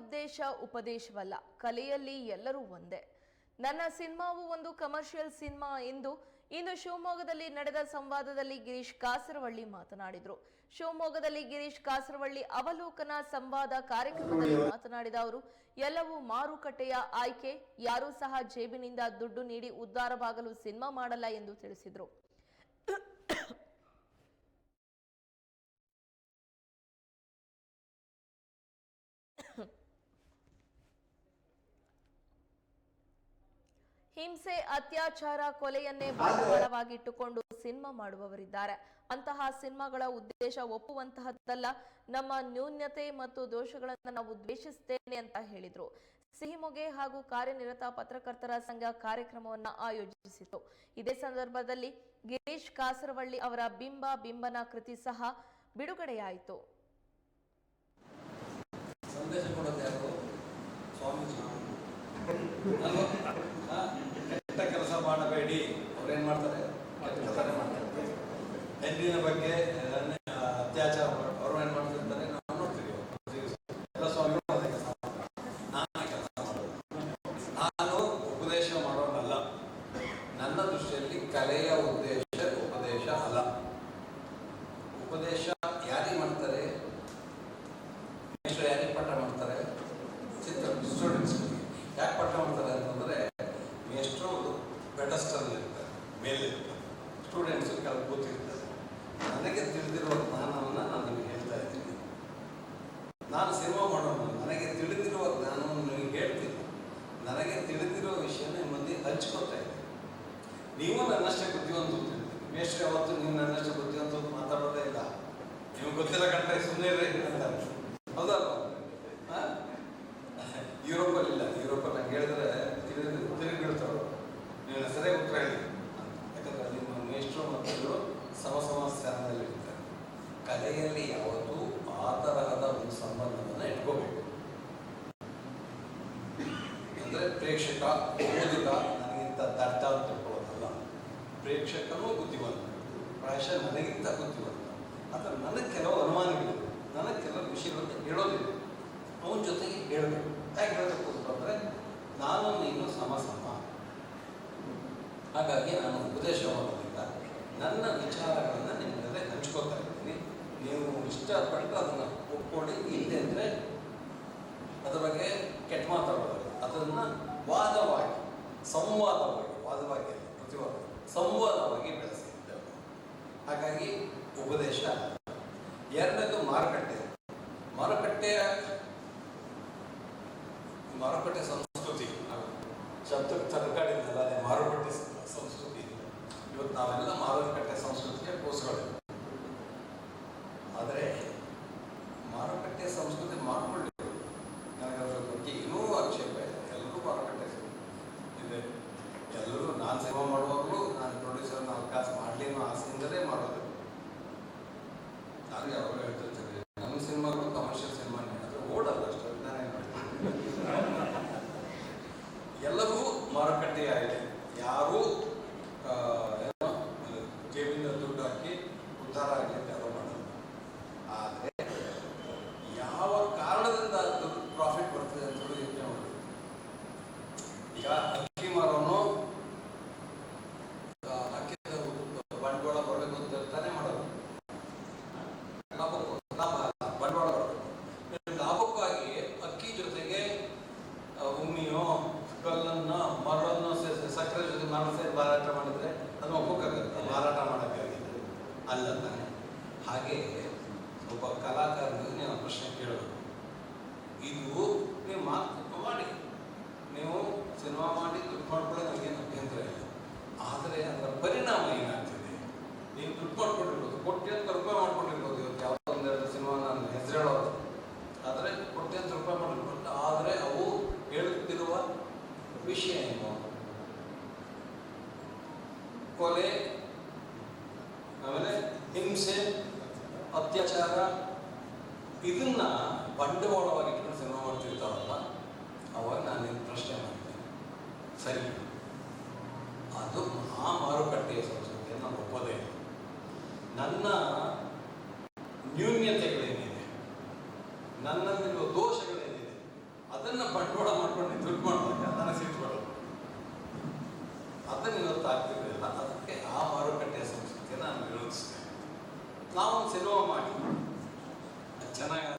ಉದ್ದೇಶ, ಉಪದೇಶವಲ್ಲ. ಕಲೆಯಲ್ಲಿ ಎಲ್ಲರೂ ಒಂದೇ. ನನ್ನ ಸಿನಿಮಾವು ಒಂದು ಕಮರ್ಷಿಯಲ್ ಸಿನಿಮಾ ಎಂದು ಇಂದು ಶಿವಮೊಗ್ಗದಲ್ಲಿ ನಡೆದ ಸಂವಾದದಲ್ಲಿ ಗಿರೀಶ್ ಕಾಸರವಳ್ಳಿ ಮಾತನಾಡಿದರು. ಶಿವಮೊಗ್ಗದಲ್ಲಿ ಗಿರೀಶ್ ಕಾಸರವಳ್ಳಿ ಅವಲೋಕನ ಸಂವಾದ ಕಾರ್ಯಕ್ರಮದಲ್ಲಿ ಮಾತನಾಡಿದ ಅವರು, ಎಲ್ಲವೂ ಮಾರುಕಟ್ಟೆಯ ಆಯ್ಕೆ, ಯಾರೂ ಸಹ ಜೇಬಿನಿಂದ ದುಡ್ಡು ನೀಡಿ ಉದ್ಧಾರವಾಗಲು ಸಿನಿಮಾ ಮಾಡಲ್ಲ ಎಂದು ತಿಳಿಸಿದರು. ಹಿಂಸೆ ಅತ್ಯಾಚಾರ ಕೊಲೆಯನ್ನೇ ಬಂಡವಾಳವಾಗಿಟ್ಟುಕೊಂಡು ಸಿನಿಮಾ ಮಾಡುವವರಿದ್ದಾರೆ. ಅಂತಹ ಸಿನಿಮಾಗಳ ಉದ್ದೇಶ ಒಪ್ಪುವಂತಹದ್ದಲ್ಲ. ನಮ್ಮ ನ್ಯೂನ್ಯತೆ ಮತ್ತು ದೋಷಗಳನ್ನು ನಾವು ದ್ವೇಷಿಸುತ್ತೇನೆ ಅಂತ ಹೇಳಿದ್ರು. ಸಿಹಿಮೊಗೆ ಹಾಗೂ ಕಾರ್ಯನಿರತ ಪತ್ರಕರ್ತರ ಸಂಘ ಕಾರ್ಯಕ್ರಮವನ್ನ ಆಯೋಜಿಸಿತು ಇದೇ ಸಂದರ್ಭದಲ್ಲಿ ಗಿರೀಶ್ ಕಾಸರವಳ್ಳಿ ಅವರ ಬಿಂಬ ಬಿಂಬನ ಕೃತಿ ಸಹ ಬಿಡುಗಡೆಯಾಯಿತು. ಸಂದೇಶ ಹೆಣ್ಣಿನ ಬಗ್ಗೆ ಆ, ಅತ್ಯಾಚಾರ ಮಾಡೋರು ಅವ್ರು ಏನ್ ಮಾಡ್ತಿರ್ತಾರೆ ನಾವು ನೋಡ್ತೀವಿ ಎಲ್ಲ ಸ್ವಾಮಿಗಳು ಅದೇ ಕೆಲಸ ಮಾಡ್ತಾರೆ. ನಾನು ಆ ಕೆಲಸ ಮಾಡೋದು ನಾನು ಉಪದೇಶ ಮಾಡೋನಲ್ಲ ನನ್ನ ದೃಷ್ಟಿಯಲ್ಲಿ ಕಲೆಯ ಉದ್ದೇಶ ಉಪದೇಶ ಅಲ್ಲ ಉಪದೇಶ ಯಾರಿಗೆ ಮಾಡ್ತಾರೆ ಮೇಷ್ಟ್ರು ಯಾರಿಗೆ ಪಾಠ ಮಾಡ್ತಾರೆ ಚಿತ್ರ ಸ್ಟೂಡೆಂಟ್ಸ್ ಯಾಕೆ ಪಾಠ ಮಾಡ್ತಾರೆ ಅಂತಂದ್ರೆ ಮೇಷ್ಟ್ರು ಬೆಟಸ್ಟಲ್ಲಿ ಇರ್ತಾರೆ ಮೇಲೆ ಇರ್ತಾರೆ ಸ್ಟೂಡೆಂಟ್ಸ್ ಕೆಲವು ಗೊತ್ತಿರ್ತಾರೆ ನನಗೆ ತಿಳಿದಿರುವ ಜ್ಞಾನವನ್ನು ನಾನು ನಿಮಗೆ ಹೇಳ್ತಾ ಇದ್ದೀನಿ ನಾನು ಸಿನಿಮಾ ಮಾಡೋಣ ನನಗೆ ತಿಳಿದಿರುವ ಜ್ಞಾನವನ್ನು ನಿಮಗೆ ಹೇಳ್ತೀನಿ ನನಗೆ ತಿಳಿದಿರುವ ವಿಷಯನ ನಿಮ್ಮ ಮಂದಿ ಹಂಚ್ಕೊತಾ ಇದ್ದೀನಿ ನೀವು ನನ್ನಷ್ಟೇ ಬುದ್ಧಿವಂತ ಮೇಷ್ಟ್ರೆ ಅವತ್ತು ನೀವು ನನ್ನಷ್ಟೇ ಬುದ್ಧಿವಂತ ಮಾತಾಡೋದೇ ಇಲ್ಲ. ನೀವು ಗೊತ್ತಿಲ್ಲ ಕಂಡ್ರೆ ಸುಮ್ಮನೆ ಇರ್ರಿ ಅಂತಾರೆ ಹೌದಲ್ವಾ? ಹಾ? ಯುರೋಪಲ್ಲಿ ಇಲ್ಲ ಯುರೋಪಲ್ಲಿ ನಂಗೆ ಹೇಳಿದ್ರೆ ತಿರುಗಿ ತಿರುಗಿ ಬಿಡ್ತಾರೆ ನೀವು ಸರಿಯಾಗಿ ಉತ್ತರ ಹೇಳಿ. ಯಾಕಂದ್ರೆ ನಿಮ್ಮ ಮೇಷ್ಟ್ರು ಮತ್ತು ಸಮ ಸಮ ಇರ್ತಾರೆ ಕಲೆಯಲ್ಲಿ ಯಾವತ್ತೂ ಆ ತರಹದ ಒಂದು ಸಂಬಂಧವನ್ನು ಇಟ್ಕೋಬೇಕು. ಅಂದರೆ ಪ್ರೇಕ್ಷಕ, ಓದಿಗ, ನನಗಿಂತ ದಡ್ಡ ಅಂತ ತಿಳ್ಕೊಳ್ಳೋದಲ್ಲ ಪ್ರೇಕ್ಷಕನೂ ಬುದ್ಧಿವಂತ. ಪ್ರಾಯಶಃ ನನಗಿಂತ ಬುದ್ಧಿವಂತ. ಆದರೆ ನನಗೆ ಕೆಲವು ಅನುಮಾನಗಳಿವೆ ನನಗೆ ಕೆಲವು ವಿಷಯಗಳನ್ನು ಹೇಳೋದಿಲ್ಲ. ಅವನ ಜೊತೆಗೆ ಹೇಳಬೇಕು. ಯಾಕೆ ಹೇಳಬೇಕು ಅಂತಂದರೆ ನಾನು ನೀನು ಸಮ ಸಮ. ಹಾಗಾಗಿ ನಾನು ಉಪದೇಶ ಮಾಡೋದ್ರಿಂದ ನನ್ನ ವಿಚಾರಗಳನ್ನು ನಿಮ್ಮ ಜೊತೆ ಹಂಚ್ಕೋತಾ ಇದ್ದೀನಿ. ನೀವು ಇಷ್ಟಪಟ್ಟು ಅದನ್ನು ಒಪ್ಕೊಂಡು ಇಲ್ಲಿ ಅಂದರೆ ಅದರ ಬಗ್ಗೆ ಕೆಟ್ಟ ಮಾತಾಡೋದು ಅದನ್ನು ವಾದವಾಗಿ, ಸಂವಾದವಾಗಿ ವಾದವಾಗಿ ಅಲ್ಲ, ಪ್ರತಿವಾದ ಸಂವಾದವಾಗಿ ಬೆಳೆಸಿದ್ದೇವೆ ಹಾಗಾಗಿ ಉಪದೇಶ ಎರಡನೇದು ಮಾರುಕಟ್ಟೆ ಮಾರುಕಟ್ಟೆಯ ಮಾರುಕಟ್ಟೆ ಸಂಸ್ಕೃತಿ ನಾವು ಶಬ್ದಕ್ಕೆ ತರಕಾಡಿದ್ದಲ್ಲ ಅದೇ ಮಾರುಕಟ್ಟೆ ಸ- ಸಂಸ್ಕೃತಿ ಇವತ್ತು ನಾವೆಲ್ಲ ಮಾರುಕಟ್ಟೆ ಸಂಸ್ಕೃತಿಗೆ ಕೋಸ್ಗಳಿವೆ ಆದರೆ ಮಾರುಕಟ್ಟೆ ಸಂಸ್ಕೃತಿ ಮಾಡ್ಕೊಳ್ಳಿ ನನಗೆ ಅದರ ಬಗ್ಗೆ ಇನ್ನೂ ಆಕ್ಷೇಪ ಇದೆ. ಎಲ್ಲರೂ ಮಾರುಕಟ್ಟೆ ಇದೆ. ಎಲ್ಲರೂ ನಾನು ಸೇವಾ ಮಾಡುವಾಗಲೂ ನಾನು ಪ್ರೊಡ್ಯೂಸರ್ನ ಅವಕಾಶ ಅನ್ನೋ ಆಸೆಯಿಂದಲೇ ಮಾಡೋದು. ನಾನು ಯಾವಾಗ ಹೇಳ್ತಿರ್ತೀನಿ ನಮ್ಮ ಸಿನಿಮಾಗಳು ಕಮರ್ಷಿಯಲ್ ಸಿನಿಮಾ ಅದು ಓಡಲ್ಲ ಅಷ್ಟು ನಾನೇ ಎಲ್ಲವೂ ಮಾರುಕಟ್ಟೆಯ ಇದೆ ಯಾರೂ ಆ, ಏನೋ ಜೇಬಿನ ದುಡ್ಡು ಹಾಕಿ ಉದ್ಧಾರ ಆಗಲಿ ಅಂತ ಯಾರೋ ಮಾಡಲ್ಲ ಆದರೆ ಯಾವ ಕಾರಣದಿಂದ ದುಡ್ಡು ಪ್ರಾಫಿಟ್ ಬರ್ತದೆ ಅಂತ ಹೇಳಿ ಯೋಚನೆ ಮಾಡಬೇಕು ಈಗ ಅಕ್ಕಿ ಅಕ್ಕಿದ ಬಂಡವಾಳ ಬರಬೇಕು ಅಂತ ಮಾಡೋದು. ಲಾಭ, ಬಂಡವಾಳ ಬರಬೇಕು. ಲಾಭಕ್ಕಾಗಿ ಅಕ್ಕಿ ಜೊತೆಗೆ ಉಮ್ಮಿಯೋ, ಕಲ್ಲನ್ನ, ಮರಳನ್ನು ಸೇ- ಸಕ್ಕರೆ ಜೊತೆ ಸೇರಿ ಮಾರಾಟ ಮಾಡಿದ್ರೆ ಅದು ಒಪ್ಪಕ್ಕಾಗತ್ತೆ ಮಾರಾಟ ಮಾಡೋಕ್ಕಾಗಿದೆ ಅಲ್ಲ ಹಾಗೆ ಒಬ್ಬ ಕಲಾಕಾರನಿಗೆ ನೀವು ಪ್ರಶ್ನೆ ಕೇಳಬೇಕು ಇದು ನೀವು ಮಾತು ಮಾಡಿ. ಸಿನಿಮಾ ಮಾಡಿ ದುಡ್ಡು ಮಾಡ್ಕೊಳ್ಳೋದು ನನಗೇನು ಅಭ್ಯಂತರ ಇಲ್ಲ. ಆದರೆ ಅದರ ಪರಿಣಾಮ ಏನಾಗ್ತದೆ? ನೀವು ದುಡ್ಡು ಮಾಡ್ಕೊಂಡಿರ್ಬೋದು ಅಂತ ರೂಪಾಯಿ ಮಾಡ್ಕೊಂಡಿರ್ಬೋದು ಇವತ್ತು ಯಾವುದೋ ಒಂದೆರಡು ಸಿನಿಮಾ ನಾನು ಹೆಸರು ಹೇಳೋದು ಆದರೆ ಕೋಟ್ಯಂತರ ರೂಪಾಯಿ ಮಾಡಿರ್ಬೋದು. ಆದರೆ ಅವು ಹೇಳುತ್ತಿರುವ ವಿಷಯ ಏನು? ಕೊಲೆ, ಆಮೇಲೆ ಹಿಂಸೆ, ಅತ್ಯಾಚಾರ, ಇದನ್ನ ಬಂಡವಾಳವಾಗಿ ಇಟ್ಕೊಂಡು ಸಿನಿಮಾ ಮಾಡ್ತಿರ್ತಾರಲ್ಲ ಅವಾಗ ನಾನು ನಿನ್ನ ಪ್ರಶ್ನೆ ಮಾಡ್ತೇನೆ ಸರಿ ಅದು ಆ ಮಾರುಕಟ್ಟೆಯ ಸಂಸ್ಕೃತಿಯನ್ನು ನಾನು ಒಪ್ಪೋದೇ. ನನ್ನ ನ್ಯೂನ್ಯತೆಗಳೇನಿದೆ, ನನ್ನಲ್ಲಿರುವ ದೋಷಗಳೇನಿದೆ ಬಂಡವಾಳ ಮಾಡ್ಕೊಂಡು ದುಡ್ಡು ಮಾಡಿದಾಗ